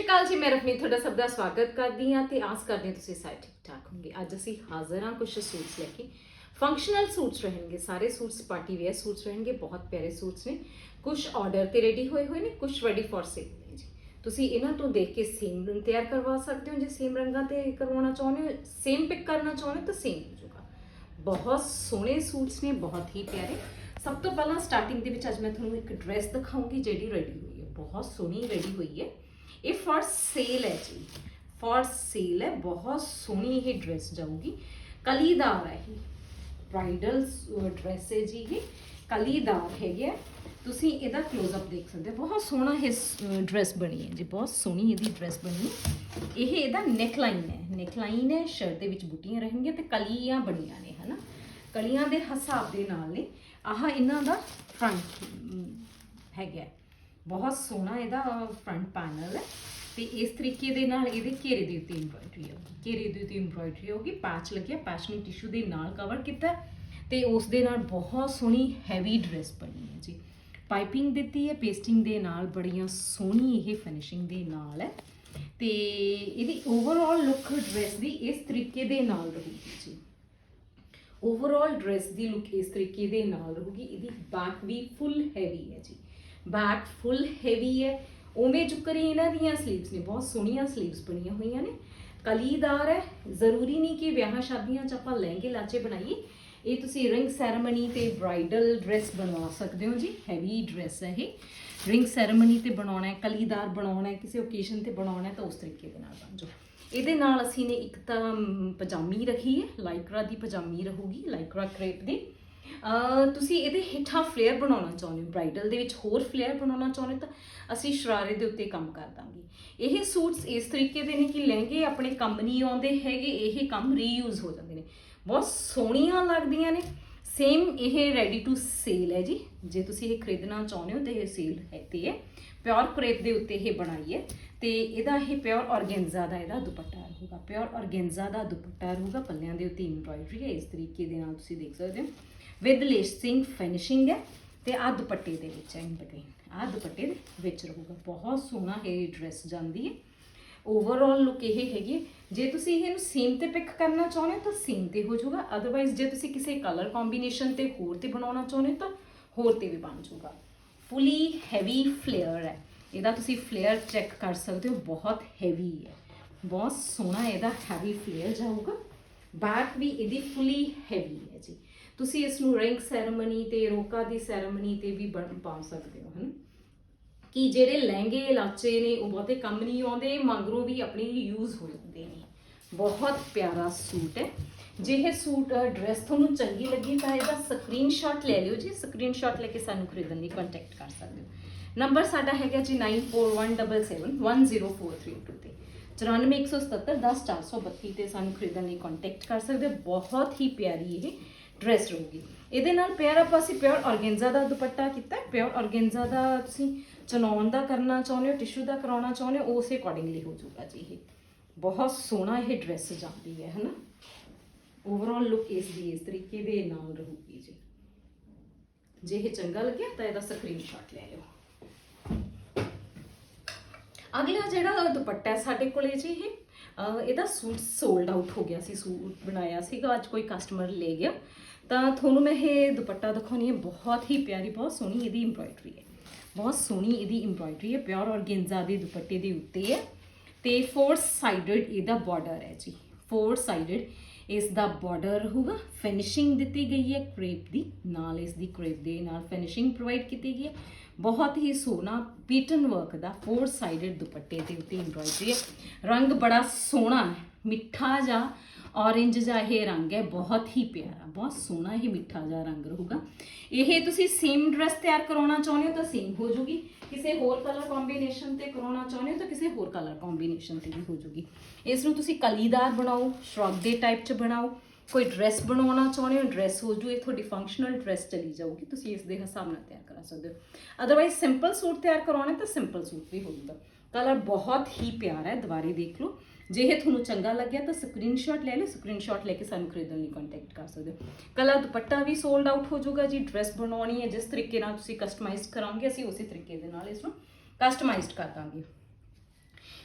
ਸ਼੍ਰੀ ਅਕਾਲ ਜੀ, ਮੈਂ ਰਫਨੀ ਤੁਹਾਡਾ ਸਭ ਦਾ ਸਵਾਗਤ ਕਰਦੀ ਹਾਂ ਤੇ ਆਸ ਕਰਦੀ ਹਾਂ ਤੁਸੀਂ ਸਾਰੇ ਠੀਕ ਠਾਕ ਹੋਵੋਗੇ ਅੱਜ ਅਸੀਂ ਹਾਜ਼ਰ ਹਾਂ ਕੁਝ ਸੂਟਸ ਲੈ ਕੇ। ਫੰਕਸ਼ਨਲ ਸੂਟਸ ਰਹਿਣਗੇ, ਸਾਰੇ ਸੂਟਸ ਪਾਰਟੀ ਵੇਅਰ ਸੂਟਸ ਰਹਿਣਗੇ, ਬਹੁਤ ਪਿਆਰੇ ਸੂਟਸ ਨੇ। ਕੁਝ ਆਰਡਰ ਤੇ ਰੈਡੀ ਹੋਏ ਹੋਏ ਨੇ ਕੁਝ ਰੈਡੀ ਫॉर ਸੇਲ ਨੇ ਜੀ। ਤੁਸੀਂ ਇਹਨਾਂ ਤੋਂ ਦੇਖ ਕੇ ਸੇਮ ਰੰਗ ਤਿਆਰ ਕਰਵਾ ਸਕਦੇ ਹੋ, ਜੇ ਸੇਮ ਰੰਗਾਂ ਤੇ ਕਰਵਾਉਣਾ ਚਾਹੁੰਦੇ ਹੋ ਸੇਮ ਪਿਕ ਕਰਨਾ ਚਾਹੁੰਦੇ ਹੋ, ਤਾਂ ਸੇਮ ਹੋ ਜਾਊਗਾ। ਬਹੁਤ ਸੋਹਣੇ ਸੂਟਸ ਨੇ, ਬਹੁਤ ਹੀ ਪਿਆਰੇ। ਸਭ ਤੋਂ ਪਹਿਲਾਂ ਸਟਾਰਟਿੰਗ ਦੇ ਵਿੱਚ ਅੱਜ ਮੈਂ ਤੁਹਾਨੂੰ ਇੱਕ ਡਰੈਸ ਦਿਖਾਉਂਗੀ, ਜਿਹੜੀ ਰੈਡੀ ਹੋਈ ਹੈ। ਬਹੁਤ ਸੋਹਣੀ ਰੈਡੀ ਹੋਈ ਹੈ। ਇਹ ਫॉर ਸੇਲ ਹੈ ਜੀ। ਫੋਰ ਸੇਲ ਹੈ, ਬਹੁਤ ਸੋਹਣੀ ਇਹ ਡਰੈਸ ਜਾਊਗੀ। ਕਲੀਦਾਰ ਹੈ ਇਹ। ਬ੍ਰਾਈਡਲ ਡਰੈਸ ਹੈ ਜੀ ਇਹ। ਕਲੀਦਾਰ ਹੈਗੀ ਹੈ ਤੁਸੀਂ ਇਹਦਾ ক্লোਜ਼ ਅਪ ਦੇਖ ਸਕਦੇ ਹੋ। ਬਹੁਤ ਸੋਹਣਾ ਇਹ ਡਰੈਸ ਬਣੀ ਹੈ ਜੀ। ਬਹੁਤ ਸੋਹਣੀ ਇਹਦੀ ਡਰੈਸ ਬਣੀ ਹੈ। ਇਹ ਇਹਦਾ ਨੈਕਲਾਈਨ ਹੈ। ਨੈਕਲਾਈਨ ਹੈ ਸ਼ਰਟ ਦੇ ਵਿੱਚ ਬੁੱਟੀਆਂ ਰਹਿਣਗੀਆਂ ਤੇ ਕਲੀਆਂ ਬਣੀਆਂ ਨੇ, ਹਨਾ? ਕਲੀਆਂ ਦੇ ਹਿਸਾਬ ਦੇ ਨਾਲ ਨੇ। ਆਹ ਇਹਨਾਂ ਦਾ ਫਰੰਟ ਹੈਗਾ। ਬਹੁਤ ਸੋਹਣਾ ਇਹਦਾ ਫਰੰਟ ਪੈਨਲ ਹੈ। ਤੇ ਇਸ ਤਰੀਕੇ ਦੇ ਨਾਲ ਇਹਦੇ ਘੇਰੇ ਦੇ ਉੱਤੇ ਐਮਬ੍ਰਾਇਡਰੀ ਹੋਊਗੀ ਘੇਰੇ ਦੇ ਉੱਤੇ ਐਮਬ੍ਰਾਇਡਰੀ ਹੋਊਗੀ ਪੈਚ ਲੱਗਿਆ ਪੈਚ ਨੂੰ ਟਿਸ਼ੂ ਦੇ ਨਾਲ ਕਵਰ ਕੀਤਾ ਹੈ ਤੇ ਉਸ ਦੇ ਨਾਲ ਬਹੁਤ ਸੋਹਣੀ ਹੈਵੀ ਡਰੈਸ ਬਣੀ ਹੈ ਜੀ। ਪਾਈਪਿੰਗ ਦਿੱਤੀ ਹੈ ਪੇਸਟਿੰਗ ਦੇ ਨਾਲ ਬੜੀਆਂ ਸੋਹਣੀ ਇਹ ਫਿਨਿਸ਼ਿੰਗ ਦੇ ਨਾਲ ਹੈ। ਤੇ ਇਹਦੀ ਓਵਰਆਲ ਲੁੱਕ ਡਰੈਸ ਦੀ ਇਸ ਤਰੀਕੇ ਦੇ ਨਾਲ ਰਹੂਗੀ ਜੀ। ਓਵਰਆਲ ਡਰੈਸ ਦੀ ਲੁੱਕ ਇਸ ਤਰੀਕੇ ਦੇ ਨਾਲ ਰਹੂਗੀ। ਇਹਦੀ ਬੈਕ ਵੀ ਫੁੱਲ ਹੈਵੀ ਹੈ ਜੀ। ਬੈਕ ਫੁੱਲ ਹੈਵੀ ਹੈ। ਉਵੇਂ ਚੁੱਕਰੀ ਇਹਨਾਂ ਦੀਆਂ ਸਲੀਵਸ ਨੇ, ਬਹੁਤ ਸੋਹਣੀਆਂ ਸਲੀਵਸ ਬਣੀਆਂ ਹੋਈਆਂ ਨੇ। ਕਲੀਦਾਰ ਹੈ, ਜ਼ਰੂਰੀ ਨਹੀਂ ਕਿ ਵਿਆਹਾਂ ਸ਼ਾਦੀਆਂ 'ਚ ਆਪਾਂ ਲਹਿੰਗੇ ਲਾਚੇ ਬਣਾਈਏ। ਇਹ ਤੁਸੀਂ ਰਿੰਗ ਸੈਰੇਮਨੀ ਤੇ ਬ੍ਰਾਈਡਲ ਡਰੈਸ ਬਣਵਾ ਸਕਦੇ ਹੋ ਜੀ ਹੈਵੀ ਡਰੈਸ ਹੈ ਇਹ। ਰਿੰਗ ਸੈਰੇਮਨੀ ਤੇ ਬਣਾਉਣਾ ਹੈ, ਕਲੀਦਾਰ ਬਣਾਉਣਾ ਹੈ, ਕਿਸੇ ਓਕੇਸ਼ਨ ਤੇ ਬਣਾਉਣਾ ਹੈ ਤਾਂ ਉਸ ਤਰੀਕੇ ਦੇ ਨਾਲ ਬਣ ਜਾਓ। ਇਹਦੇ ਨਾਲ ਅਸੀਂ ਨੇ ਇੱਕ ਤਾਂ ਪਜਾਮੀ ਰੱਖੀ ਹੈ ਲਾਈਕਰਾ ਦੀ ਪਜਾਮੀ ਰਹੂਗੀ ਲਾਈਕਰਾ ਕ੍ਰੇਪ ਦੀ। ਤੁਸੀਂ ਇਹਦੇ ਹੇਠਾਂ ਫਲੇਅਰ ਬਣਾਉਣਾ ਚਾਹੁੰਦੇ ਹੋ ਬ੍ਰਾਈਡਲ ਦੇ ਵਿੱਚ ਹੋਰ ਫਲੇਅਰ ਬਣਾਉਣਾ ਚਾਹੁੰਦੇ ਹੋ ਤਾਂ ਅਸੀਂ ਸ਼ਰਾਰੇ ਦੇ ਉੱਤੇ ਕੰਮ ਕਰ ਦਾਂਗੇ। ਇਹ ਸੂਟਸ ਇਸ ਤਰੀਕੇ ਦੇ ਨੇ ਕਿ ਲਹਿੰਗੇ ਆਪਣੇ ਕੰਮ ਨਹੀਂ ਆਉਂਦੇ ਹੈਗੇ, ਇਹ ਕੰਮ ਰੀਯੂਜ਼ ਹੋ ਜਾਂਦੇ ਨੇ। ਬਹੁਤ ਸੋਹਣੀਆਂ ਲੱਗਦੀਆਂ ਨੇ। ਸੇਮ ਇਹ ਰੈਡੀ ਟੂ ਸੇਲ ਹੈ ਜੀ। ਜੇ ਤੁਸੀਂ ਇਹ ਖਰੀਦਣਾ ਚਾਹੁੰਦੇ ਹੋ ਤੇ ਇਹ ਸੇਲ ਹੈ ਤੇ ਹੈ। ਪਿਓਰ ਕਰੇਪ ਦੇ ਉੱਤੇ ਇਹ ਬਣਾਈ ਹੈ। ਤੇ ਇਹਦਾ ਇਹ ਪਿਓਰ ਆਰਗੈਂਜ਼ਾ ਦਾ ਇਹਦਾ ਦੁਪੱਟਾ ਰਹੂਗਾ। ਪਿਓਰ ਆਰਗੈਂਜ਼ਾ ਦਾ ਦੁਪੱਟਾ ਰਹੂਗਾ, ਪੱਲਿਆਂ ਦੇ ਉੱਤੇ ਐਮਬ੍ਰਾਇਡਰੀ ਹੈ, ਇਸ ਤਰੀਕੇ ਦੇ ਨਾਲ ਤੁਸੀਂ ਦੇਖ ਸਕਦੇ ਹੋ। ਵਿਦ ਲੇਸਿੰਗ ਫਿਨਿਸ਼ਿੰਗ ਹੈ ਤੇ ਆ ਦੁਪੱਟੇ ਦੇ ਵਿੱਚ ਹੈ ਇਨ ਆ ਦੁਪੱਟੇ ਦੇ ਵਿੱਚ ਰਹੂਗਾ। ਬਹੁਤ ਸੋਹਣਾ ਇਹ ਡਰੈਸ ਜਾਂਦੀ ਹੈ। ਓਵਰਆਲ ਲੁੱਕ ਇਹ ਹੈਗੀ ਹੈ। ਜੇ ਤੁਸੀਂ ਇਹਨੂੰ ਸੀਮ ਤੇ ਪਿਕ ਕਰਨਾ ਚਾਹੁੰਦੇ ਹੋ ਤਾਂ ਸੀਮ ਤੇ ਹੋ ਜਾਊਗਾ। ਅਦਰਵਾਈਜ਼ ਜੇ ਤੁਸੀਂ ਕਿਸੇ ਕਲਰ ਕੰਬੀਨੇਸ਼ਨ ਤੇ ਹੋਰ ਤੇ ਬਣਾਉਣਾ ਚਾਹੁੰਦੇ ਹੋ ਤਾਂ ਹੋਰ ਤੇ ਵੀ ਬਣ ਜਾਊਗਾ। ਫੁੱਲੀ ਹੈਵੀ ਫਲੇਅਰ ਹੈ। ਇਹਦਾ ਤੁਸੀਂ ਫਲੇਅਰ ਚੈੱਕ ਕਰ ਸਕਦੇ ਹੋ, ਬਹੁਤ ਹੈਵੀ ਹੈ। ਬਹੁਤ ਸੋਹਣਾ ਇਹਦਾ ਹੈਵੀ ਫਲੇਅਰ ਜਾਊਗਾ। ਬੈਕ ਵੀ ਇਹਦੀ ਫੁੱਲੀ ਹੈਵੀ ਹੈ ਜੀ। ਤੁਸੀਂ ਇਸ ਨੂੰ ਰਿੰਗ ਸੈਰੇਮਨੀ ਤੇ, ਰੋਕਾ ਦੀ ਸੈਰੇਮਨੀ ਤੇ ਵੀ ਬਣ ਪਾ ਸਕਦੇ ਹੋ, ਹਨ? ਕਿ ਜਿਹੜੇ ਲਹਿੰਗੇ, ਲਾਚੇ ਨੇ, ਉਹ ਬਹੁਤੇ ਕੰਮ ਨਹੀਂ ਆਉਂਦੇ, ਮਗਰੋਂ ਵੀ ਆਪਣੇ ਯੂਜ਼ ਹੋ ਜਾਂਦੇ ਨੇ। ਬਹੁਤ ਪਿਆਰਾ ਸੂਟ ਹੈ। ਜੇ ਇਹ ਸੂਟ ਡਰੈਸ ਤੁਹਾਨੂੰ ਚੰਗੀ ਲੱਗੀ ਤਾਂ ਇਹਦਾ ਸਕਰੀਨਸ਼ਾਟ ਲੈ ਲਿਓ ਜੀ। ਸਕਰੀਨਸ਼ਾਟ ਲੈ ਕੇ ਸਾਨੂੰ ਖਰੀਦਣ ਲਈ ਕੰਟੈਕਟ ਕਰ ਸਕਦੇ ਹੋ। ਨੰਬਰ ਸਾਡਾ ਹੈਗਾ ਜੀ 9417710432 ਤੇ। 9417710432 ਤੇ ਸਾਨੂੰ ਖਰੀਦਣ ਲਈ ਕੰਟੈਕਟ ਕਰ ਸਕਦੇ ਬਹੁਤ ਹੀ ਪਿਆਰੀ ਇਹ ਡਰੈਸ ਰਹੂਗੀ। ਇਹਦੇ ਨਾਲ ਪਿਆਰ ਆਪਾਂ ਅਸੀਂ ਪਿਓਰ ਆਰਗੈਂਜ਼ਾ ਦਾ ਦੁਪੱਟਾ ਕੀਤਾ। ਪਿਓਰ ਆਰਗੈਂਜ਼ਾ ਦਾ ਤੁਸੀਂ ਚਨੌਨ ਦਾ ਕਰਨਾ ਚਾਹੁੰਦੇ ਹੋ ਟਿਸ਼ੂ ਦਾ ਕਰਾਉਣਾ ਚਾਹੁੰਦੇ ਹੋ, ਉਸੇ ਅਕੋਰਡਿੰਗਲੀ ਹੋ ਜਾਊਗਾ ਜੀ ਇਹ। ਬਹੁਤ ਸੋਹਣਾ ਇਹ ਡਰੈਸ ਜਾਂਦੀ ਹੈ, ਹਨਾ? ਓਵਰਆਲ ਲੁੱਕ ਇਸ ਦੀ ਇਸ ਤਰੀਕੇ ਦੇ ਨਾਲ ਰਹੂਗੀ ਜੀ। ਜੇ ਇਹ ਚੰਗਾ ਲੱਗਿਆ ਤਾਂ ਇਹਦਾ ਸਕਰੀਨਸ਼ਾਟ ਲੈ ਲਿਓ। ਅਗਲਾ ਜਿਹੜਾ ਦੁਪੱਟਾ ਸਾਡੇ ਕੋਲੇ ਜੀ ਇਹ ਇਹਦਾ ਸੂਟ ਸੋਲਡ ਆਊਟ ਹੋ ਗਿਆ ਸੀ, ਸੂਟ ਬਣਾਇਆ ਸੀਗਾ, ਅੱਜ ਕੋਈ ਕਸਟਮਰ ਲੈ ਗਿਆ। ਤਾਂ ਤੁਹਾਨੂੰ ਮੈਂ ਇਹ ਦੁਪੱਟਾ ਦਿਖਾਉਣੀ ਹੈ, ਬਹੁਤ ਹੀ ਪਿਆਰੀ, ਬਹੁਤ ਸੋਹਣੀ ਇਹਦੀ ਐਮਬ੍ਰਾਇਡਰੀ ਹੈ। ਬਹੁਤ ਸੋਹਣੀ ਇਹਦੀ ਐਮਬ੍ਰਾਇਡਰੀ ਹੈ ਪਿਓਰ ਔਰਗੈਂਜ਼ਾ ਦੇ ਦੁਪੱਟੇ ਦੇ ਉੱਤੇ ਹੈ। ਤੇ ਫੋਰ ਸਾਈਡਡ ਇਹਦਾ ਬਾਰਡਰ ਹੈ ਜੀ ਫੋਰ ਸਾਈਡਡ ਇਸ ਦਾ ਬਾਰਡਰ ਹੋਊਗਾ ਫਿਨਿਸ਼ਿੰਗ ਦਿੱਤੀ ਗਈ ਹੈ ਕ੍ਰੇਪ ਦੀ, ਨਾਲ ਇਸ ਦੀ ਕ੍ਰੇਪ ਦੇ ਨਾਲ ਫਿਨਿਸ਼ਿੰਗ ਪ੍ਰੋਵਾਈਡ ਕੀਤੀ ਗਈ ਹੈ। ਬਹੁਤ ਹੀ ਸੋਹਣਾ ਪੀਟਨ ਵਰਕ ਦਾ ਫੋਰ ਸਾਈਡਡ ਦੁਪੱਟੇ ਦੇ ਉੱਤੇ ਐਮਬ੍ਰਾਇਡਰੀ ਹੈ। ਰੰਗ ਬੜਾ ਸੋਹਣਾ ਹੈ, ਮਿੱਠਾ ਜਿਹਾ ਔਰੇਂਜ ਜਿਹਾ ਇਹ ਰੰਗ ਹੈ, ਬਹੁਤ ਹੀ ਪਿਆਰਾ, ਬਹੁਤ ਸੋਹਣਾ ਹੀ ਮਿੱਠਾ ਜਿਹਾ ਰੰਗ ਰਹੂਗਾ। ਇਹ ਤੁਸੀਂ ਸੇਮ ਡਰੈਸ ਤਿਆਰ ਕਰਾਉਣਾ ਚਾਹੁੰਦੇ ਹੋ ਤਾਂ ਸੇਮ ਹੋ ਜੂਗੀ। ਕਿਸੇ ਹੋਰ ਕਲਰ ਕੰਬੀਨੇਸ਼ਨ ਤੇ ਕਰਾਉਣਾ ਚਾਹੁੰਦੇ ਹੋ ਤਾਂ ਕਿਸੇ ਹੋਰ ਕਲਰ ਕੰਬੀਨੇਸ਼ਨ ਤੇ ਵੀ ਹੋ ਜੂਗੀ। ਇਸ ਨੂੰ ਤੁਸੀਂ ਕਲੀਦਾਰ ਬਣਾਓ ਸ਼ਰਗ ਦੇ ਟਾਈਪ ਚ ਬਣਾਓ। ਕੋਈ ਡਰੈਸ ਬਣਾਉਣਾ ਚਾਹੁੰਦੇ ਹੋ ਡਰੈਸ ਹੋ ਜੂ, ਇਹ ਤੁਹਾਡੀ ਫੰਕਸ਼ਨਲ ਡਰੈਸ ਚਲੀ ਜਾਊਗੀ। ਤੁਸੀਂ ਇਸ ਦੇ ਹਿਸਾਬ ਨਾਲ ਤਿਆਰ ਕਰਾ ਸਕਦੇ ਹੋ। ਅਦਰਵਾਈਜ਼ ਸਿੰਪਲ ਸੂਟ ਤਿਆਰ ਕਰਾਉਣਾ ਤਾਂ ਸਿੰਪਲ ਸੂਟ ਵੀ ਹੋ ਜੂਗਾ। ਕਲਰ ਬਹੁਤ ਹੀ ਪਿਆਰਾ ਹੈ, ਦੁਬਾਰੇ ਦੇਖ ਲਓ। ਜੇ ਇਹ ਤੁਹਾਨੂੰ ਚੰਗਾ ਲੱਗਿਆ ਤਾਂ ਸਕਰੀਨਸ਼ਾਟ ਲੈ ਲਓ ਸਕਰੀਨਸ਼ਾਟ ਲੈ ਕੇ ਸਾਨੂੰ ਖਰੀਦਣ ਲਈ ਕੰਟੈਕਟ ਕਰ ਸਕਦੇ ਹੋ। ਕਲਾ ਦੁਪੱਟਾ ਵੀ ਸੋਲਡ ਆਊਟ ਹੋ ਜਾਊਗਾ ਜੀ ਡਰੈਸ ਬਣਾਉਣੀ ਹੈ, ਜਿਸ ਤਰੀਕੇ ਨਾਲ ਤੁਸੀਂ ਕਸਟਮਾਈਜ਼ ਕਰਾਂਗੇ, ਅਸੀਂ ਉਸੇ ਤਰੀਕੇ ਦੇ ਨਾਲ ਇਸ ਨੂੰ ਕਸਟਮਾਈਜ਼ਡ ਕਰ ਦਾਂਗੇ।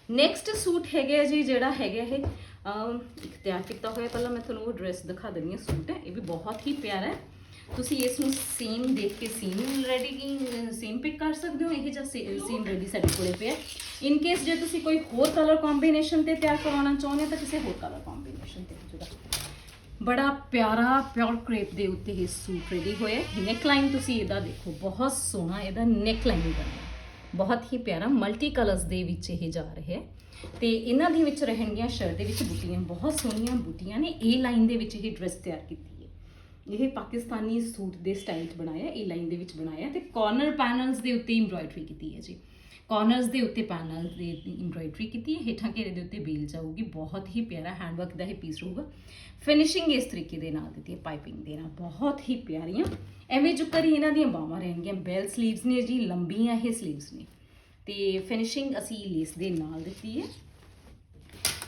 ਨੈਕਸਟ ਸੂਟ ਹੈਗਾ ਜੀ, ਜਿਹੜਾ ਹੈਗਾ ਇਹ ਇੱਕ ਤਿਆਰ ਕੀਤਾ ਹੋਇਆ, ਪਹਿਲਾਂ ਮੈਂ ਤੁਹਾਨੂੰ ਉਹ ਡਰੈਸ ਦਿਖਾ ਦਿੰਦੀ ਹਾਂ ਸੂਟ ਹੈ ਇਹ ਵੀ ਬਹੁਤ ਹੀ ਪਿਆਰਾ ਹੈ। ਤੁਸੀਂ ਇਸ ਨੂੰ ਸੇਮ ਦੇਖ ਕੇ ਸੇਮ ਰੈਡੀ ਸੇਮ ਪਿਕ ਕਰ ਸਕਦੇ ਹੋ? ਇਹ ਜਿਹਾ ਸੇਮ ਰੈਡੀ ਸਾਡੇ ਕੋਲੇ ਪਿਆ ਇਨ ਕੇਸ ਜੇ ਤੁਸੀਂ ਕੋਈ ਹੋਰ ਕਲਰ ਕੰਬੀਨੇਸ਼ਨ ਤੇ ਤਿਆਰ ਕਰਵਾਉਣਾ ਚਾਹੁੰਦੇ ਹੋ, ਤਾਂ ਕਿਸੇ ਹੋਰ ਕਲਰ ਕੰਬੀਨੇਸ਼ਨ ਤੇ ਹੋ ਬੜਾ ਪਿਆਰਾ ਪਿਓਰ ਕ੍ਰੇਪ ਦੇ ਉੱਤੇ ਇਹ ਸੂਟ ਰੈਡੀ ਹੋਇਆ ਨੈਕ ਲਾਈਨ ਤੁਸੀਂ ਇਹਦਾ ਦੇਖੋ, ਬਹੁਤ ਸੋਹਣਾ ਇਹਦਾ ਨੈਕ ਲਾਈਨ ਬਣਿਆ ਬਹੁਤ ਹੀ ਪਿਆਰਾ ਮਲਟੀ ਕਲਰਸ ਦੇ ਵਿੱਚ ਇਹ ਜਾ ਰਿਹਾ ਹੈ। ਤੇ ਇਹਨਾਂ ਦੇ ਵਿੱਚ ਰਹਿਣਗੀਆਂ ਸ਼ਰਟ ਦੇ ਵਿੱਚ ਬੂਟੀਆਂ, ਬਹੁਤ ਸੋਹਣੀਆਂ ਬੂਟੀਆਂ ਨੇ। ਇਹ ਲਾਈਨ ਦੇ ਵਿੱਚ ਇਹ ਡਰੈਸ ਤਿਆਰ ਕੀਤੀ ਇਹ ਪਾਕਿਸਤਾਨੀ ਸੂਟ ਦੇ ਸਟਾਈਲ 'ਚ ਬਣਾਇਆ, ਇਹ ਲਾਈਨ ਦੇ ਵਿੱਚ ਬਣਾਇਆ ਤੇ ਕਾਰਨਰ ਪੈਨਲਸ ਦੇ ਉੱਤੇ ਐਮਬ੍ਰਾਇਡਰੀ ਕੀਤੀ ਹੈ ਜੀ। ਕਾਰਨਰਸ ਦੇ ਉੱਤੇ ਪੈਨਲ ਦੇ ਐਮਬ੍ਰਾਇਡਰੀ ਕੀਤੀ ਹੈ, ਹੇਠਾਂ ਘੇਰੇ ਦੇ ਉੱਤੇ ਬੇਲ ਜਾਊਗੀ, ਬਹੁਤ ਹੀ ਪਿਆਰਾ ਹੈਂਡਵਰਕ ਦਾ ਇਹ ਪੀਸ ਹੋਊਗਾ। ਫਿਨਿਸ਼ਿੰਗ ਇਸ ਤਰੀਕੇ ਦੇ ਨਾਲ ਦਿੱਤੀ ਹੈ ਪਾਈਪਿੰਗ ਦੇ ਨਾਲ, ਬਹੁਤ ਹੀ ਪਿਆਰੀਆਂ। ਐਵੇਂ ਜੁਕਰੀ ਇਹਨਾਂ ਦੀਆਂ ਬਾਹਾਂ ਰਹਿਣਗੀਆਂ ਬੈਲ ਸਲੀਵਸ ਨੇ ਜੀ, ਲੰਬੀਆਂ ਇਹ ਸਲੀਵਸ ਨੇ। ਤੇ ਫਿਨਿਸ਼ਿੰਗ ਅਸੀਂ ਲੇਸ ਦੇ ਨਾਲ ਦਿੱਤੀ ਹੈ।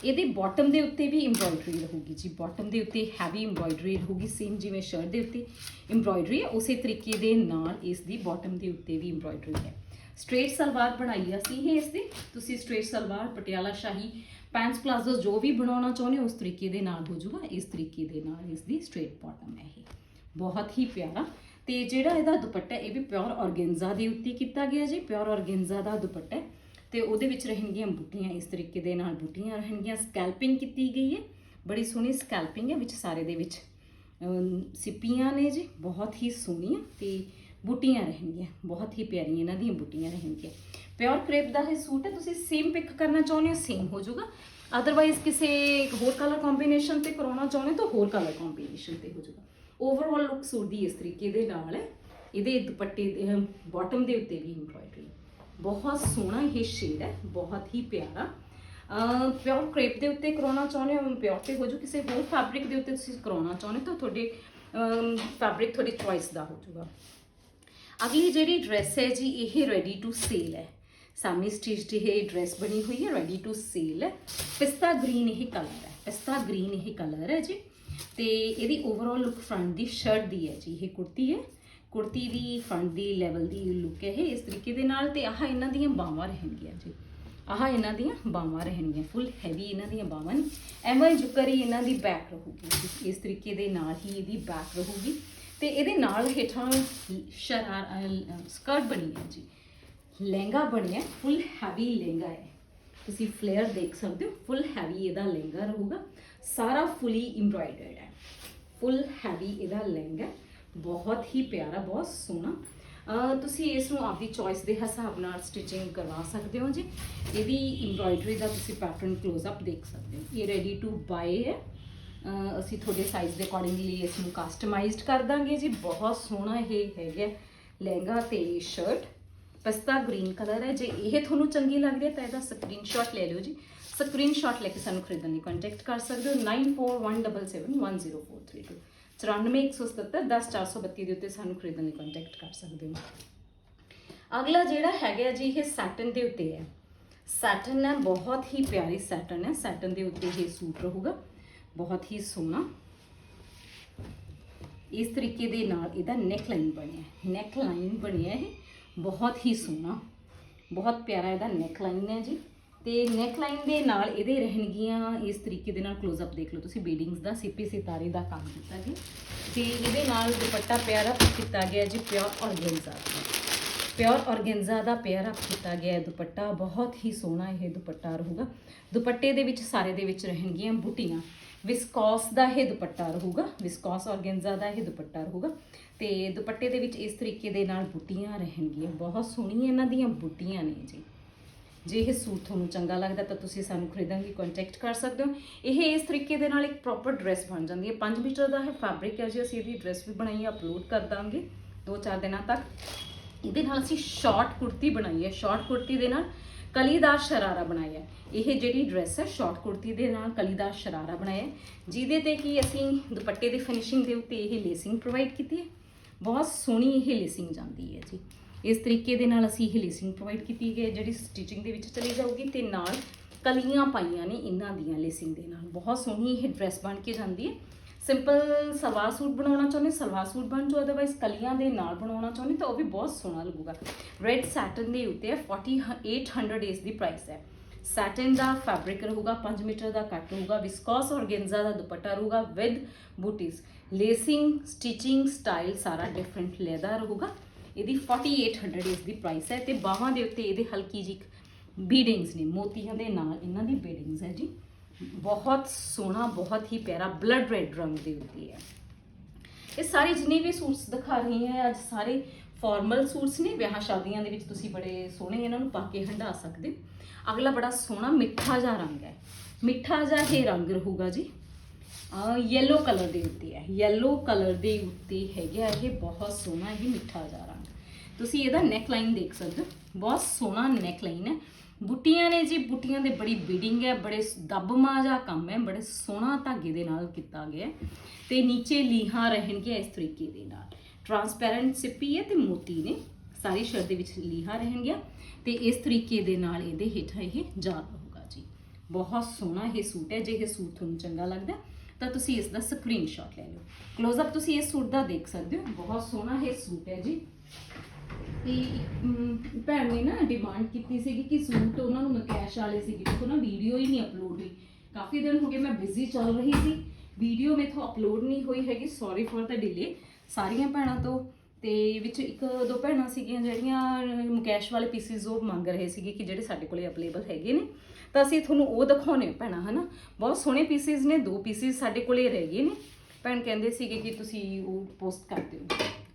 ਇਹਦੇ ਬਾਟਮ ਦੇ ਉੱਤੇ ਵੀ ਐਮਬ੍ਰਾਇਡਰੀ ਰਹੂਗੀ ਜੀ। ਬਾਟਮ ਦੇ ਉੱਤੇ ਹੈਵੀ ਐਮਬ੍ਰਾਇਡਰੀ ਰਹੂਗੀ ਸੇਮ ਜਿਵੇਂ ਸ਼ਰਟ ਦੇ ਉੱਤੇ ਐਮਬ੍ਰਾਇਡਰੀ ਹੈ, ਉਸੇ ਤਰੀਕੇ ਦੇ ਨਾਲ ਇਸ ਦੀ ਬਾਟਮ ਦੇ ਉੱਤੇ ਵੀ ਐਮਬ੍ਰਾਇਡਰੀ ਹੈ। ਸਟ੍ਰੇਟ ਸਲਵਾਰ ਬਣਾਈ ਅਸੀਂ ਇਹ ਇਸ ਦੀ ਤੁਸੀਂ straight salwar, Patiala shahi pants palazzo ਜੋ ਵੀ ਬਣਾਉਣਾ ਚਾਹੁੰਦੇ ਹੋ, ਉਸ ਤਰੀਕੇ ਦੇ ਨਾਲ ਹੋ ਜਾਊਗਾ। ਇਸ ਤਰੀਕੇ ਦੇ ਨਾਲ ਇਸ ਦੀ ਸਟ੍ਰੇਟ ਬਾਟਮ ਹੈ ਇਹ। ਬਹੁਤ ਹੀ ਪਿਆਰਾ। ਤੇ ਜਿਹੜਾ ਇਹਦਾ ਦੁਪੱਟਾ ਇਹ ਵੀ ਪਿਓਰ ਔਰਗੈਂਜ਼ਾ ਦੇ ਉੱਤੇ ਕੀਤਾ ਗਿਆ ਜੀ। ਪਿਓਰ ਔਰਗੈਂਜ਼ਾ ਦਾ ਦੁਪੱਟਾ ਤੇ ਉਹਦੇ ਵਿੱਚ ਰਹਿਣਗੀਆਂ ਬੂਟੀਆਂ, ਇਸ ਤਰੀਕੇ ਦੇ ਨਾਲ ਬੂਟੀਆਂ ਰਹਿਣਗੀਆਂ। ਸਕੈਲਪਿੰਗ ਕੀਤੀ ਗਈ ਹੈ। ਬੜੀ ਸੋਹਣੀ ਸਕੈਲਪਿੰਗ ਹੈ, ਵਿੱਚ ਸਾਰੇ ਦੇ ਵਿੱਚ। ਸਿੱਪੀਆਂ ਨੇ ਜੀ, ਬਹੁਤ ਹੀ ਸੋਹਣੀਆਂ ਤੇ ਬੂਟੀਆਂ ਰਹਿਣਗੀਆਂ। ਬਹੁਤ ਹੀ ਪਿਆਰੀਆਂ ਇਹਨਾਂ ਦੀਆਂ ਬੂਟੀਆਂ ਰਹਿਣਗੀਆਂ। ਪਿਓਰ ਕ੍ਰੇਪ ਦਾ ਇਹ ਸੂਟ ਹੈ, ਤੁਸੀਂ ਸੇਮ ਪਿਕ ਕਰਨਾ ਚਾਹੁੰਦੇ ਹੋ ਸੇਮ ਹੋ ਜਾਊਗਾ। ਅਦਰਵਾਈਜ਼ ਕਿਸੇ ਹੋਰ ਕਲਰ ਕੰਬੀਨੇਸ਼ਨ ਤੇ ਕਰਾਉਣਾ ਚਾਹੁੰਦੇ ਹੋ ਤਾਂ ਹੋਰ ਕਲਰ ਕੰਬੀਨੇਸ਼ਨ ਤੇ ਹੋ ਜਾਊਗਾ। ਓਵਰਆਲ ਲੁੱਕ ਸੂਟ ਦੀ ਇਸ ਤਰੀਕੇ ਦੇ ਨਾਲ ਹੈ। ਇਹਦੇ ਦੁਪੱਟੇ ਦੇ ਬਾਟਮ ਦੇ ਉੱਤੇ ਵੀ ਐਮਬ੍ਰਾਇਡਰੀ ਬਹੁਤ ਸੋਹਣਾ ਇਹ ਸ਼ੇਡ ਹੈ, ਬਹੁਤ ਹੀ ਪਿਆਰਾ। ਪਿਓਰ ਕ੍ਰੇਪ ਦੇ ਉੱਤੇ ਕਰਾਉਣਾ ਚਾਹੁੰਦੇ ਹੋ ਪਿਓਰ ਤੇ ਹੋ ਜੂ ਕਿਸੇ ਹੋਰ ਫੈਬਰਿਕ ਦੇ ਉੱਤੇ ਤੁਸੀਂ ਕਰਾਉਣਾ ਚਾਹੁੰਦੇ ਹੋ, ਤਾਂ ਤੁਹਾਡੇ ਫੈਬਰਿਕ ਤੁਹਾਡੀ ਚੁਆਇਸ ਦਾ ਹੋ ਜਾਊਗਾ ਅਗਲੀ ਜਿਹੜੀ ਡਰੈਸ ਹੈ ਜੀ, ਇਹ ਰੈਡੀ ਟੂ ਸੇਲ ਹੈ। ਸਾਮੀ ਸਟਿਚਡ ਇਹ ਡਰੈਸ ਬਣੀ ਹੋਈ ਹੈ ਰੈਡੀ ਟੂ ਸੇਲ ਹੈ। ਪਿਸਤਾ ਗ੍ਰੀਨ ਇਹ ਕਲਰ ਹੈ, ਪਿਸਤਾ ਗ੍ਰੀਨ ਇਹ ਕਲਰ ਹੈ ਜੀ। ਤੇ ਇਹਦੀ ਓਵਰਆਲ ਲੁੱਕ ਫਰੰਟ ਦੀ ਸ਼ਰਟ ਦੀ ਹੈ ਜੀ, ਇਹ ਕੁੜਤੀ ਹੈ। ਕੁੜਤੀ ਦੀ ਫੰਡ ਦੀ ਲੈਵਲ ਦੀ ਲੁੱਕ ਹੈ ਇਹ, ਇਸ ਤਰੀਕੇ ਦੇ ਨਾਲ ਤੇ ਆਹ ਇਹਨਾਂ ਦੀਆਂ ਬਾਹਾਂ ਰਹਿਣਗੀਆਂ ਜੀ। ਆਹ ਇਹਨਾਂ ਦੀਆਂ ਬਾਹਾਂ ਰਹਿਣਗੀਆਂ ਫੁੱਲ ਹੈਵੀ ਇਹਨਾਂ ਦੀਆਂ ਬਾਹਾਂ ਨੇ। ਐਮਲ ਜੁਕਰੀ ਇਹਨਾਂ ਦੀ ਬੈਕ ਰਹੂਗੀ ਇਸ ਤਰੀਕੇ ਦੇ ਨਾਲ ਹੀ ਇਹਦੀ ਬੈਕ ਰਹੂਗੀ। ਤੇ ਇਹਦੇ ਨਾਲ ਹੇਠਾਂ ਸ਼ਰਾਰ ਸਕਰਟ ਬਣੀ ਹੈ ਜੀ। ਲਹਿੰਗਾ ਬਣਿਆ ਫੁੱਲ ਹੈਵੀ ਲਹਿੰਗਾ ਹੈ। ਤੁਸੀਂ ਫਲੇਅਰ ਦੇਖ ਸਕਦੇ ਹੋ ਫੁੱਲ ਹੈਵੀ ਇਹਦਾ ਲਹਿੰਗਾ ਰਹੂਗਾ। ਸਾਰਾ ਫੁੱਲੀ ਐਮਬ੍ਰਾਇਡਰਡ ਹੈ। ਫੁੱਲ ਹੈਵੀ ਇਹਦਾ ਲਹਿੰਗਾ ਬਹੁਤ ਹੀ ਪਿਆਰਾ ਬਹੁਤ ਸੋਹਣਾ ਤੁਸੀਂ ਇਸ ਨੂੰ ਆਪਦੀ ਚੋਇਸ ਦੇ ਹਿਸਾਬ ਨਾਲ ਸਟਿਚਿੰਗ ਕਰਵਾ ਸਕਦੇ ਹੋ ਜੀ ਇਹਦੀ ਐਮਬ੍ਰਾਇਡਰੀ ਦਾ ਤੁਸੀਂ ਪੈਟਰਨ ক্লোਜ਼ ਅਪ ਦੇਖ ਸਕਦੇ ਹੋ ਇਹ ਰੈਡੀ ਟੂ ਬਾਏ ਹੈ ਅਸੀਂ ਤੁਹਾਡੇ ਸਾਈਜ਼ ਦੇ ਅਕੋਰਡਿੰਗਲੀ ਇਸ ਨੂੰ ਕਸਟਮਾਈਜ਼ਡ ਕਰ ਦਾਂਗੇ ਜੀ ਬਹੁਤ ਸੋਹਣਾ ਇਹ ਹੈਗਾ ਲਹਿੰਗਾ ਤੇ ਸ਼ਰਟ ਪਸਤਾ ਗ੍ਰੀਨ ਕਲਰ ਹੈ ਜੇ ਇਹ ਤੁਹਾਨੂੰ ਚੰਗੀ ਲੱਗਦੀ ਹੈ ਤਾਂ ਇਹਦਾ ਸਕਰੀਨਸ਼ਾਟ ਲੈ ਲਿਓ ਜੀ ਸਕਰੀਨਸ਼ਾਟ ਲੈ ਕੇ ਸਾਨੂੰ ਖਰੀਦਣ ਲਈ ਕੰਟੈਕਟ ਕਰ ਸਕਦੇ ਹੋ 9417710432 94177 ਦੇ ਉੱਤੇ ਸਾਨੂੰ ਖਰੀਦਣ ਲਈ ਕੰਟੈਕਟ ਕਰ ਸਕਦੇ ਹੋ। ਅਗਲਾ ਜਿਹੜਾ ਹੈਗਾ ਜੀ, ਇਹ ਸੈਟਨ ਦੇ ਉੱਤੇ ਹੈ। ਸੈਟਨ ਹੈ, ਬਹੁਤ ਹੀ ਪਿਆਰੀ ਸੈਟਨ ਹੈ। ਸੈਟਨ ਦੇ ਉੱਤੇ ਇਹ ਸੂਟ ਰਹੂਗਾ। ਬਹੁਤ ਹੀ ਸੋਹਣਾ। ਇਸ ਤਰੀਕੇ ਦੇ ਨਾਲ ਇਹਦਾ ਨੈਕ ਲਾਈਨ ਬਣਿਆ ਹੈ। ਨੈਕ ਲਾਈਨ ਬਣਿਆ ਹੈ। ਬਹੁਤ ਹੀ ਸੋਹਣਾ। ਬਹੁਤ ਪਿਆਰਾ ਇਹਦਾ ਨੈਕ ਲਾਈਨ ਹੈ ਜੀ। ਤੇ ਨੈਕ ਲਾਈਨ ਦੇ ਨਾਲ ਇਹਦੇ ਰਹਿਣਗੀਆਂ, ਇਸ ਤਰੀਕੇ ਦੇ ਨਾਲ ক্লোਜ਼ ਅਪ ਦੇਖ ਲਓ ਤੁਸੀਂ ਬੀਡਿੰਗਸ ਦਾ ਸੀਪੀ ਸਿਤਾਰੇ ਦਾ ਕੰਮ ਕੀਤਾ ਗਿਆ ਤੇ ਇਹਦੇ ਨਾਲ ਦੁਪੱਟਾ ਪਿਆਰਾ ਕੀਤਾ ਗਿਆ ਜੀ ਪਿਓਰ ਔਰਗੈਂਜ਼ਾ ਦਾ। ਪਿਓਰ ਔਰਗੈਂਜ਼ਾ ਦਾ ਪਿਆਰਾ ਕੀਤਾ ਗਿਆ ਦੁਪੱਟਾ, ਬਹੁਤ ਹੀ ਸੋਹਣਾ ਇਹ ਦੁਪੱਟਾ ਰਹੂਗਾ। ਦੁਪੱਟੇ ਦੇ ਵਿੱਚ ਸਾਰੇ ਦੇ ਵਿੱਚ ਰਹਿਣਗੀਆਂ ਬੂਟੀਆਂ। ਵਿਸਕੌਸ ਦਾ ਇਹ ਦੁਪੱਟਾ ਰਹੂਗਾ ਵਿਸਕੌਸ ਔਰਗੈਂਜ਼ਾ ਦਾ ਇਹ ਦੁਪੱਟਾ ਰਹੂਗਾ। ਤੇ ਦੁਪੱਟੇ ਦੇ ਵਿੱਚ ਇਸ ਤਰੀਕੇ ਦੇ ਨਾਲ ਬੂਟੀਆਂ ਰਹਿਣਗੀਆਂ, ਬਹੁਤ ਸੋਹਣੀਆਂ ਇਹਨਾਂ ਦੀਆਂ ਬੂਟੀਆਂ ਨੇ ਜੀ। ਜੇ ਇਹ ਸੂਟ ਤੁਹਾਨੂੰ ਚੰਗਾ ਲੱਗਦਾ ਤਾਂ ਤੁਸੀਂ ਸਾਨੂੰ ਖਰੀਦਣ ਲਈ ਕੰਟੈਕਟ ਕਰ ਸਕਦੇ ਹੋ। ਇਹ ਇਸ ਤਰੀਕੇ ਦੇ ਨਾਲ ਇੱਕ ਪ੍ਰੋਪਰ ਡਰੈਸ ਬਣ ਜਾਂਦੀ ਹੈ। 5 ਮੀਟਰ ਦਾ ਹੈ ਫੈਬਰਿਕ ਹੈ ਜੀ, ਅਸੀਂ ਇਹਦੀ ਡਰੈਸ ਵੀ ਬਣਾਈ ਹੈ ਅਪਲੋਡ ਕਰ ਦਾਂਗੇ। 2-4 ਦਿਨਾਂ ਤੱਕ। ਇਹਦੇ ਨਾਲ ਅਸੀਂ ਸ਼ਾਰਟ ਕੁੜਤੀ ਬਣਾਈ ਹੈ। ਸ਼ਾਰਟ ਕੁੜਤੀ ਦੇ ਨਾਲ ਕਲੀਦਾਰ ਸ਼ਰਾਰਾ ਬਣਾਇਆ ਹੈ। ਇਹ ਜਿਹੜੀ ਡਰੈਸ ਹੈ ਸ਼ਾਰਟ ਕੁੜਤੀ ਦੇ ਨਾਲ ਕਲੀਦਾਰ ਸ਼ਰਾਰਾ ਬਣਾਇਆ ਜਿਹਦੇ ਤੇ ਕਿ ਅਸੀਂ ਦੁਪੱਟੇ ਦੀ ਫਿਨਿਸ਼ਿੰਗ ਦੇ ਉੱਤੇ ਇਹ ਲੇਸਿੰਗ ਪ੍ਰੋਵਾਈਡ ਕੀਤੀ ਹੈ। ਬਹੁਤ ਸੋਹਣੀ ਇਹ ਲੇਸਿੰਗ ਜਾਂਦੀ ਹੈ ਜੀ। ਇਸ ਤਰੀਕੇ ਦੇ ਨਾਲ ਅਸੀਂ ਇਹ ਲੇਸਿੰਗ ਪ੍ਰੋਵਾਈਡ ਕੀਤੀ ਹੈ, ਜਿਹੜੀ ਸਟਿਚਿੰਗ ਦੇ ਵਿੱਚ ਚਲੀ ਜਾਊਗੀ ਤੇ ਨਾਲ ਕਲੀਆਂ ਪਾਈਆਂ ਨੇ ਇਹਨਾਂ ਦੀਆਂ ਲੇਸਿੰਗ ਦੇ ਨਾਲ। ਬਹੁਤ ਸੋਹਣੀ ਇਹ ਡਰੈਸ ਬਣ ਕੇ ਜਾਂਦੀ ਹੈ। ਸਿੰਪਲ ਸਲਵਾਰ ਸੂਟ ਬਣਾਉਣਾ ਚਾਹੁੰਦੇ ਸਲਵਾਰ ਸੂਟ ਬਣ ਜੋ ਅਦਰਵਾਈਜ਼ ਕਲੀਆਂ ਦੇ ਨਾਲ ਬਣਾਉਣਾ ਚਾਹੁੰਦੇ ਤਾਂ ਉਹ ਵੀ ਬਹੁਤ ਸੋਹਣਾ ਲੱਗੂਗਾ। ਰੈਡ ਸੈਟਨ ਦੇ ਉੱਤੇ 4800 ਇਸ ਦੀ ਪ੍ਰਾਈਸ ਹੈ। ਸੈਟਨ ਦਾ ਫੈਬਰਿਕ ਰਹੂਗਾ 5 ਮੀਟਰ ਦਾ ਕੱਟ ਰਹੂਗਾ ਵਿਸਕੋਸ ਔਰਗੈਂਜ਼ਾ ਦਾ ਦੁਪੱਟਾ ਰਹੂਗਾ ਵਿਦ ਬੂਟੀਜ਼ ਲੇਸਿੰਗ ਸਟਿਚਿੰਗ ਸਟਾਈਲ ਸਾਰਾ ਡਿਫਰੈਂਟ ਲੈਦਾ ਰਹੂਗਾ। ਇਹਦੀ 4800 ਇਸ ਦੀ ਪ੍ਰਾਈਸ ਹੈ ਤੇ ਬਾਹਾਂ ਦੇ ਉੱਤੇ ਇਹਦੇ ਹਲਕੀ ਜਿਹੀ ਬੀਡਿੰਗਸ ਨੇ, ਮੋਤੀਆਂ ਦੇ ਨਾਲ ਇਹਨਾਂ ਦੀ ਬੀਡਿੰਗਸ ਹੈ ਜੀ। ਬਹੁਤ ਸੋਹਣਾ, ਬਹੁਤ ਹੀ ਪਿਆਰਾ ਬਲੱਡ ਰੈਡ ਰੰਗ ਦੇ ਉੱਤੇ ਹੈ। ਇਹ ਸਾਰੇ ਜਿੰਨੇ ਵੀ ਸੂਟਸ ਦਿਖਾ ਰਹੀ ਹਾਂ, ਅੱਜ ਸਾਰੇ ਫਾਰਮਲ ਸੂਟਸ ਨੇ। ਵਿਆਹ ਸ਼ਾਦੀਆਂ ਦੇ ਵਿੱਚ ਤੁਸੀਂ ਬੜੇ ਸੋਹਣੇ ਇਹਨਾਂ ਨੂੰ ਪਾ ਕੇ ਹੰਡਾ ਸਕਦੇ। ਹੋ। ਅਗਲਾ ਬੜਾ ਸੋਹਣਾ ਮਿੱਠਾ ਜਿਹਾ ਰੰਗ ਹੈ। ਮਿੱਠਾ ਜਿਹਾ ਇਹ ਰੰਗ ਰਹੂਗਾ ਜੀ। ਆ ਯੈਲੋ ਕਲਰ ਦੇ ਉੱਤੇ ਹੈ। ਯੈਲੋ ਕਲਰ ਦੇ ਉੱਤੇ ਹੈਗਾ ਇਹ, ਬਹੁਤ ਸੋਹਣਾ ਇਹ ਮਿੱਠਾ ਜਿਹਾ ਰੰਗ। ਤੁਸੀਂ ਇਹਦਾ ਨੈਕ ਲਾਈਨ ਦੇਖ ਸਕਦੇ ਹੋ। ਬਹੁਤ ਸੋਹਣਾ ਨੈਕ ਲਾਈਨ ਹੈ। ਬੁੱਟੀਆਂ ਨੇ ਜੀ, ਬੁੱਟੀਆਂ ਦੇ ਬੜੀ ਬੀਡਿੰਗ ਹੈ, ਬੜੇ ਦੱਬਮਾ ਜਿਹਾ ਕੰਮ ਹੈ, ਬੜੇ ਸੋਹਣਾ ਧਾਗੇ ਦੇ ਨਾਲ ਕੀਤਾ ਗਿਆ ਹੈ। ਤੇ ਨੀਚੇ ਲੀਹਾਂ ਰਹਿਣਗੀਆਂ ਇਸ ਤਰੀਕੇ ਦੇ ਨਾਲ। ਟਰਾਂਸਪੈਰੈਂਟ ਸਿੱਪੀ ਹੈ ਤੇ ਮੋਤੀ ਨੇ ਸਾਰੀ ਸ਼ਰਟ ਦੇ ਵਿੱਚ ਲੀਹਾਂ ਰਹਿਣਗੀਆਂ ਤੇ ਇਸ ਤਰੀਕੇ ਦੇ ਨਾਲ ਇਹਦੇ ਹੇਠਾਂ ਇਹ ਜਾਲ ਰਹੂਗਾ ਜੀ। ਬਹੁਤ ਸੋਹਣਾ ਇਹ ਸੂਟ ਹੈ, ਜੇ ਇਹ ਸੂਟ ਤੁਹਾਨੂੰ ਚੰਗਾ ਲੱਗਦਾ ਤਾਂ ਤੁਸੀਂ ਇਸ ਦਾ ਸਕਰੀਨਸ਼ਾਟ ਲੈ ਲਓ। ক্লোਜ਼ ਅਪ ਤੁਸੀਂ ਇਸ ਸੂਟ ਦਾ ਦੇਖ ਸਕਦੇ ਹੋ। ਬਹੁਤ ਸੋਹਣਾ ਇਹ ਸੂਟ ਹੈ ਜੀ। ਤੇ ਅਮ, ਭੈਣ ਨੇ ਨਾ ਡਿਮਾਂਡ ਕੀਤੀ ਸੀਗੀ ਕਿ ਸੂਟ ਉਹਨਾਂ ਨੂੰ ਮਕੈਸ਼ ਵਾਲੇ ਸੀਗੇ ਦੇਖੋ ਨਾ ਵੀਡੀਓ ਹੀ ਨਹੀਂ ਅਪਲੋਡ ਹੋਈ। ਕਾਫੀ ਦਿਨ ਹੋ ਗਏ ਮੈਂ ਬਿਜ਼ੀ ਚੱਲ ਰਹੀ ਸੀ। ਵੀਡੀਓ ਮੇਥੋਂ ਅਪਲੋਡ ਨਹੀਂ ਹੋਈ ਹੈਗੀ ਸੌਰੀ ਫॉर ਦਾ ਡਿਲੇ ਸਾਰੀਆਂ ਭੈਣਾਂ ਤੋਂ ਤੇ ਵਿੱਚ ਇੱਕ ਦੋ ਭੈਣਾਂ ਸੀਗੀਆਂ ਜਿਹੜੀਆਂ ਮੁਕੈਸ਼ ਵਾਲੇ ਪੀਸਿਸ ਉਹ ਮੰਗ ਰਹੇ ਸੀਗੇ ਕਿ ਜਿਹੜੇ ਸਾਡੇ ਕੋਲੇ ਅਵੇਲੇਬਲ ਹੈਗੇ ਨੇ। ਤਾਂ ਅਸੀਂ ਤੁਹਾਨੂੰ ਉਹ ਦਿਖਾਉਣੇ ਭੈਣਾਂ ਹਨਾ? ਬਹੁਤ ਸੋਹਣੇ ਪੀਸਿਸ ਨੇ ਦੋ ਪੀਸਿਸ ਸਾਡੇ ਕੋਲੇ ਰਹਿ ਗਏ ਨੇ। ਭੈਣ ਕਹਿੰਦੇ ਸੀਗੇ ਕਿ ਤੁਸੀਂ ਉਹ ਪੋਸਟ ਕਰ ਦਿਓ।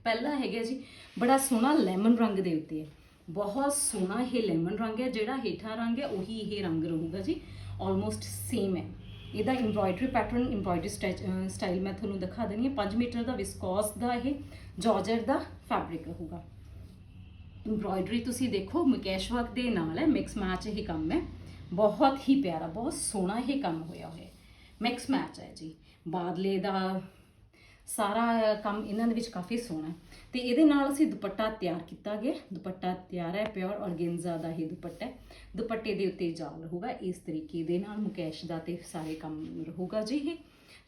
ਪਹਿਲਾ ਹੈਗਾ ਜੀ, ਬੜਾ ਸੋਹਣਾ ਲੈਮਨ ਰੰਗ ਦੇ ਉੱਤੇ ਹੈ। ਬਹੁਤ ਸੋਹਣਾ ਇਹ ਲੈਮਨ ਰੰਗ ਹੈ, ਜਿਹੜਾ ਹੇਠਾਂ ਰੰਗ ਹੈ, ਉਹੀ ਇਹ ਰੰਗ ਰਹੂਗਾ ਜੀ। ਆਲਮੋਸਟ ਸੇਮ ਹੈ। ਇਹਦਾ ਐਮਬ੍ਰਾਇਡਰੀ ਪੈਟਰਨ ਐਮਬ੍ਰਾਇਡਰੀ ਸਟਾਈਲ ਮੈਂ ਤੁਹਾਨੂੰ ਦਿਖਾ ਦੇਣੀ ਹੈ। 5 ਮੀਟਰ ਦਾ ਵਿਸਕੋਸ ਦਾ ਇਹ ਜਾਰਜਟ ਦਾ ਫੈਬਰਿਕ ਰਹੂਗਾ। ਐਮਬ੍ਰਾਇਡਰੀ ਤੁਸੀਂ ਦੇਖੋ, ਮੁਕੇਸ਼ ਵਰਕ ਦੇ ਨਾਲ ਹੈ ਮਿਕਸ ਮੈਚ ਇਹ ਕੰਮ ਹੈ। ਬਹੁਤ ਹੀ ਪਿਆਰਾ, ਬਹੁਤ ਸੋਹਣਾ ਇਹ ਕੰਮ ਹੋਇਆ ਹੋਇਆ ਮਿਕਸ ਮੈਚ ਹੈ ਜੀ। ਬਾਦਲੇ ਦਾ ਸਾਰਾ ਕੰਮ ਇਹਨਾਂ ਦੇ ਵਿੱਚ ਕਾਫੀ ਸੋਹਣਾ ਹੈ। ਤੇ ਇਹਦੇ ਨਾਲ ਅਸੀਂ ਦੁਪੱਟਾ ਤਿਆਰ ਕੀਤਾ ਗਿਆ। ਦੁਪੱਟਾ ਤਿਆਰ ਹੈ, ਪਿਓਰ ਔਰਗੈਂਜ਼ਾ ਦਾ ਹੀ ਦੁਪੱਟਾ ਹੈ। ਦੁਪੱਟੇ ਦੇ ਉੱਤੇ ਜਾਲ ਰਹੂਗਾ, ਇਸ ਤਰੀਕੇ ਦੇ ਨਾਲ ਮੁਕੈਸ਼ ਦਾ ਤੇ ਸਾਰੇ ਕੰਮ ਰਹੂਗਾ ਜੀ ਇਹ।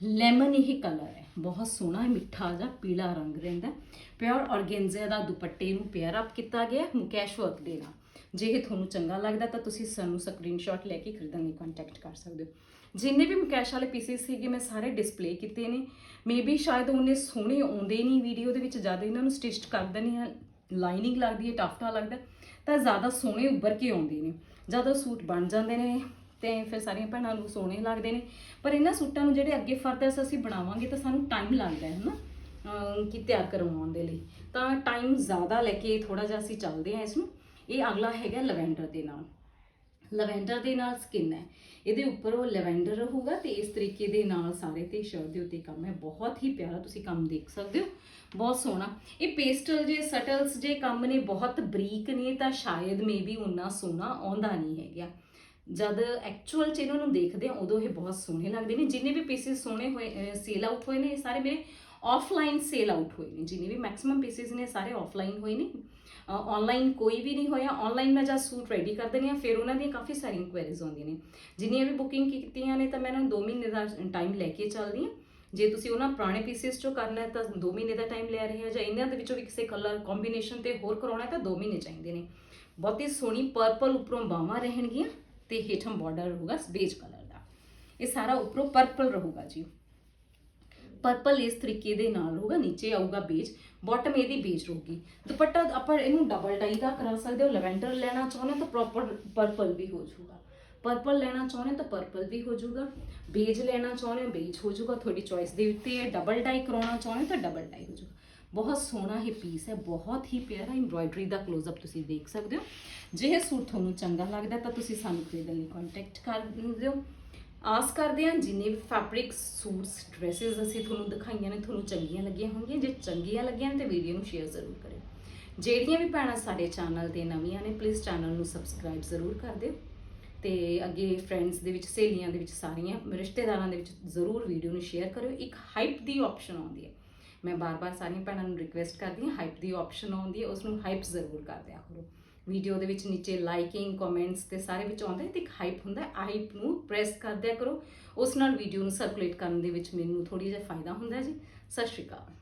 ਲੈਮਨ ਹੀ ਕਲਰ ਹੈ। ਬਹੁਤ ਸੋਹਣਾ, ਮਿੱਠਾ ਜਿਹਾ, ਪੀਲਾ ਰੰਗ ਰਹਿੰਦਾ ਪਿਓਰ ਔਰਗੈਂਜ਼ਾ ਦਾ ਦੁਪੱਟੇ ਨੂੰ ਪੇਅਰ ਅਪ ਕੀਤਾ ਗਿਆ ਮੁਕੈਸ਼ ਵਰਕ ਦੇ ਨਾਲ। ਜੇ ਇਹ ਤੁਹਾਨੂੰ ਚੰਗਾ ਲੱਗਦਾ ਤਾਂ ਤੁਸੀਂ ਸਾਨੂੰ ਸਕਰੀਨਸ਼ਾਟ ਲੈ ਕੇ ਖਰੀਦਣ ਲਈ ਕੰਟੈਕਟ ਕਰ ਸਕਦੇ ਹੋ। ਜਿੰਨੇ ਵੀ ਮੁਕੈਸ਼ ਵਾਲੇ ਪੀਸਿਸ ਸੀਗੇ ਮੈਂ ਸਾਰੇ ਡਿਸਪਲੇ ਕੀਤੇ ਨੇ। ਮੇਬੀ ਸ਼ਾਇਦ ਉਹਨੇ ਸੋਹਣੇ ਆਉਂਦੇ ਨਹੀਂ ਵੀਡੀਓ ਦੇ ਵਿੱਚ, ਜ਼ਿਆਦਾ ਇਹਨਾਂ ਨੂੰ ਸਟਿਚਡ ਕਰ ਦਿੰਦੇ ਆ ਲਾਈਨਿੰਗ ਲੱਗਦੀ ਹੈ, ਟਾਫਟਾ ਲੱਗਦਾ ਤਾਂ ਜ਼ਿਆਦਾ ਸੋਹਣੇ ਉੱਭਰ ਕੇ ਆਉਂਦੇ ਨੇ। ਜਦੋਂ ਸੂਟ ਬਣ ਜਾਂਦੇ ਨੇ ਤੇ ਫਿਰ ਸਾਰੀਆਂ ਭੈਣਾਂ ਨੂੰ ਸੋਹਣੇ ਲੱਗਦੇ ਨੇ। ਪਰ ਇਹਨਾਂ ਸੂਟਾਂ ਨੂੰ ਜਿਹੜੇ ਅੱਗੇ ਫਰਦਰ ਅਸੀਂ ਬਣਾਵਾਂਗੇ ਤਾਂ ਸਾਨੂੰ ਟਾਈਮ ਲੱਗਦਾ ਹੈ, ਹਨਾ? ਕਿ ਤਿਆਰ ਕਰਵਾਉਣ ਦੇ ਲਈ। ਤਾਂ ਟਾਈਮ ਜ਼ਿਆਦਾ ਲੈ ਕੇ ਥੋੜਾ ਜਿਹਾ ਅਸੀਂ ਚੱਲਦੇ ਹਾਂ ਇਸ ਨੂੰ। ਇਹ ਅਗਲਾ ਹੈਗਾ ਲਵੈਂਡਰ ਦੇ ਨਾਲ। ਲਵੈਂਡਰ ਦੇ ਨਾਲ ਸਕਿਨ ਹੈ। ਇਹਦੇ ਉੱਪਰ ਉਹ ਲਵੈਂਡਰ ਰਹੂਗਾ ਤੇ ਇਸ ਤਰੀਕੇ ਦੇ ਨਾਲ ਸਾਰੇ ਤੇ ਸ਼ਰਟ ਦੇ ਉੱਤੇ ਕੰਮ ਹੈ। ਬਹੁਤ ਹੀ ਪਿਆਰਾ ਤੁਸੀਂ ਕੰਮ ਦੇਖ ਸਕਦੇ ਹੋ। ਬਹੁਤ ਸੋਹਣਾ। ਇਹ ਪੇਸਟਲ ਜੇ ਸਟਲਸ ਜੇ ਕੰਮ ਨੇ, ਬਹੁਤ ਬਰੀਕ ਨੇ, ਤਾਂ ਸ਼ਾਇਦ ਮੇਬੀ ਉਨਾ ਸੋਹਣਾ ਆਉਂਦਾ ਨਹੀਂ ਹੈਗਾ। ਜਦ ਐਕਚੁਅਲ ਚ ਇਹਨਾਂ ਨੂੰ ਦੇਖਦੇ ਆ ਉਦੋਂ ਇਹ ਬਹੁਤ ਸੋਹਣੇ ਲੱਗਦੇ ਨੇ। ਜਿੰਨੇ ਵੀ ਪੀਸਿਸ ਸੋਹਣੇ ਹੋਏ ਸੇਲ ਆਊਟ ਹੋਏ ਨੇ, ਇਹ ਸਾਰੇ ਮੇਰੇ ਆਫਲਾਈਨ ਸੇਲ ਆਊਟ ਹੋਏ ਨੇ। ਜਿੰਨੇ ਵੀ ਮੈਕਸਿਮਮ ਪੀਸਿਸ ਨੇ ਸਾਰੇ ਆਫਲਾਈਨ ਹੋਏ ਨੇ। ਆਨਲਾਈਨ ਕੋਈ ਵੀ ਨਹੀਂ ਹੋਇਆ। ਆਨਲਾਈਨ ਮੈਂ ਜਾਂ ਸੂਟ ਰੈਡੀ ਕਰ ਦਿੰਦੀ ਹਾਂ ਫਿਰ ਉਹਨਾਂ ਦੀਆਂ ਕਾਫੀ ਸਾਰੀਆਂ ਇਨਕੁਆਇਰੀਜ਼ ਆਉਂਦੀਆਂ ਨੇ। ਜਿੰਨੀਆਂ ਵੀ ਬੁਕਿੰਗ ਕੀਤੀਆਂ ਨੇ ਤਾਂ ਮੈਂ ਇਹਨਾਂ ਨੂੰ 2 ਮਹੀਨੇ ਦਾ ਟਾਈਮ ਲੈ ਕੇ ਚੱਲਦੀ ਹਾਂ ਜੇ ਤੁਸੀਂ ਉਹਨਾਂ ਪੁਰਾਣੇ ਪੀਸਿਸ ਚੋਂ ਕਰਨਾ ਹੈ ਤਾਂ 2 ਮਹੀਨੇ ਦਾ ਟਾਈਮ ਲੈ ਰਹੇ ਹੋ ਜਾਂ ਇਹਨਾਂ ਦੇ ਵਿੱਚੋਂ ਵੀ ਕਿਸੇ ਕਲਰ ਕੰਬੀਨੇਸ਼ਨ ਤੇ ਹੋਰ ਕਰਾਉਣਾ ਹੈ ਤਾਂ 2 ਮਹੀਨੇ ਚਾਹੀਦੇ ਨੇ। ਬਹੁਤੀ ਸੋਹਣੀ ਪਰਪਲ ਉੱਪਰੋਂ ਬਾਹਾਂ ਰਹਿਣਗੀਆਂ ਤੇ ਹੇਠਾਂ ਬਾਰਡਰ ਰਹੂਗਾ ਬੇਜ ਕਲਰ ਦਾ। ਇਹ ਸਾਰਾ ਉੱਪਰੋਂ ਪਰਪਲ ਰਹੂਗਾ ਜੀ। ਪਰਪਲ ਇਸ ਤਰੀਕੇ ਦੇ ਨਾਲ ਹੋਊਗਾ, ਨੀਚੇ ਆਊਗਾ ਬੇਜ ਬਾਟਮ ਇਹਦੀ ਬੇਜ ਰਹੂਗੀ ਦੁਪੱਟਾ ਆਪਾਂ ਇਹਨੂੰ ਡਬਲ ਡਾਈ ਦਾ ਕਰਾ ਸਕਦੇ ਹੋ ਲੈਵੈਂਡਰ ਲੈਣਾ ਚਾਹੁੰਦੇ ਹੋ ਤਾਂ ਪ੍ਰੋਪਰ ਪਰਪਲ ਵੀ ਹੋ ਜਾਊਗਾ। ਪਰਪਲ ਲੈਣਾ ਚਾਹੁੰਦੇ ਹੋ ਤਾਂ ਪਰਪਲ ਵੀ ਹੋ ਜਾਊਗਾ। ਬੇਜ ਲੈਣਾ ਚਾਹੁੰਦੇ ਹੋ ਬੇਜ ਹੋ ਜਾਊਗਾ। ਤੁਹਾਡੀ ਚੋਇਸ ਦੇ ਉੱਤੇ ਹੈ ਡਬਲ ਡਾਈ ਕਰਾਉਣਾ ਚਾਹੁੰਦੇ ਹੋ ਤਾਂ ਡਬਲ ਡਾਈ ਹੋ ਜਾਊਗਾ। ਬਹੁਤ ਸੋਹਣਾ ਇਹ ਪੀਸ ਹੈ, ਬਹੁਤ ਹੀ ਪਿਆਰਾ ਐਮਬ੍ਰਾਇਡਰੀ ਦਾ ক্লোਜ਼ ਅਪ ਤੁਸੀਂ ਦੇਖ ਸਕਦੇ ਹੋ। ਜੇ ਇਹ ਸੂਟ ਤੁਹਾਨੂੰ ਚੰਗਾ ਲੱਗਦਾ ਤਾਂ ਤੁਸੀਂ ਸਾਨੂੰ ਖਰੀਦਣ ਲਈ ਕੰਟੈਕਟ ਕਰ ਦਿਓ। ਆਸ ਕਰਦੇ ਹਾਂ ਜਿੰਨੇ ਵੀ ਫੈਬਰਿਕਸ ਸੂਟਸ ਡਰੈਸਸ ਅਸੀਂ ਤੁਹਾਨੂੰ ਦਿਖਾਈਆਂ ਨੇ, ਤੁਹਾਨੂੰ ਚੰਗੀਆਂ ਲੱਗੀਆਂ ਹੋਣਗੀਆਂ। ਜੇ ਚੰਗੀਆਂ ਲੱਗੀਆਂ ਨੇ ਤਾਂ ਵੀਡੀਓ ਨੂੰ ਸ਼ੇਅਰ ਜ਼ਰੂਰ ਕਰਿਓ। ਜਿਹੜੀਆਂ ਵੀ ਭੈਣਾਂ ਸਾਡੇ ਚੈਨਲ ਤੇ ਨਵੀਆਂ ਨੇ ਪਲੀਜ਼ ਚੈਨਲ ਨੂੰ ਸਬਸਕ੍ਰਾਈਬ ਜ਼ਰੂਰ ਕਰ ਦਿਓ। ਤੇ ਅੱਗੇ ਫਰੈਂਡਸ ਦੇ ਵਿੱਚ, ਸਹੇਲੀਆਂ ਦੇ ਵਿੱਚ ਸਾਰੀਆਂ ਰਿਸ਼ਤੇਦਾਰਾਂ ਦੇ ਵਿੱਚ ਜ਼ਰੂਰ ਵੀਡੀਓ ਨੂੰ ਸ਼ੇਅਰ ਕਰਿਓ। ਇੱਕ ਹਾਈਪ ਦੀ ਆਪਸ਼ਨ ਆਉਂਦੀ ਹੈ। ਮੈਂ ਬਾਰ-ਬਾਰ ਸਾਰੀਆਂ ਭੈਣਾਂ ਨੂੰ ਰਿਕੁਐਸਟ ਕਰਦੀ ਹਾਂ ਹਾਈਪ ਦੀ ਆਪਸ਼ਨ ਆਉਂਦੀ ਹੈ ਉਸ ਨੂੰ ਹਾਈਪ ਜ਼ਰੂਰ ਕਰ ਦਿਆ ਕਰੋ। ਵੀਡੀਓ ਦੇ ਵਿੱਚ ਨੀਚੇ ਲਾਈਕਿੰਗ ਕਮੈਂਟਸ ਤੇ ਸਾਰੇ ਵਿੱਚ ਆਉਂਦਾ ਹੈ ਤੇ ਇੱਕ ਹਾਈਪ ਹੁੰਦਾ ਹਾਈਪ ਨੂੰ ਪ੍ਰੈਸ ਕਰਦਿਆ ਕਰੋ। ਉਸ ਨਾਲ ਵੀਡੀਓ ਨੂੰ ਸਰਕੂਲੇਟ ਕਰਨ ਦੇ ਵਿੱਚ ਮੈਨੂੰ ਥੋੜੀ ਜਿਹਾ ਫਾਇਦਾ ਹੁੰਦਾ ਜੀ। ਸਤਿ ਸ਼੍ਰੀ ਅਕਾਲ।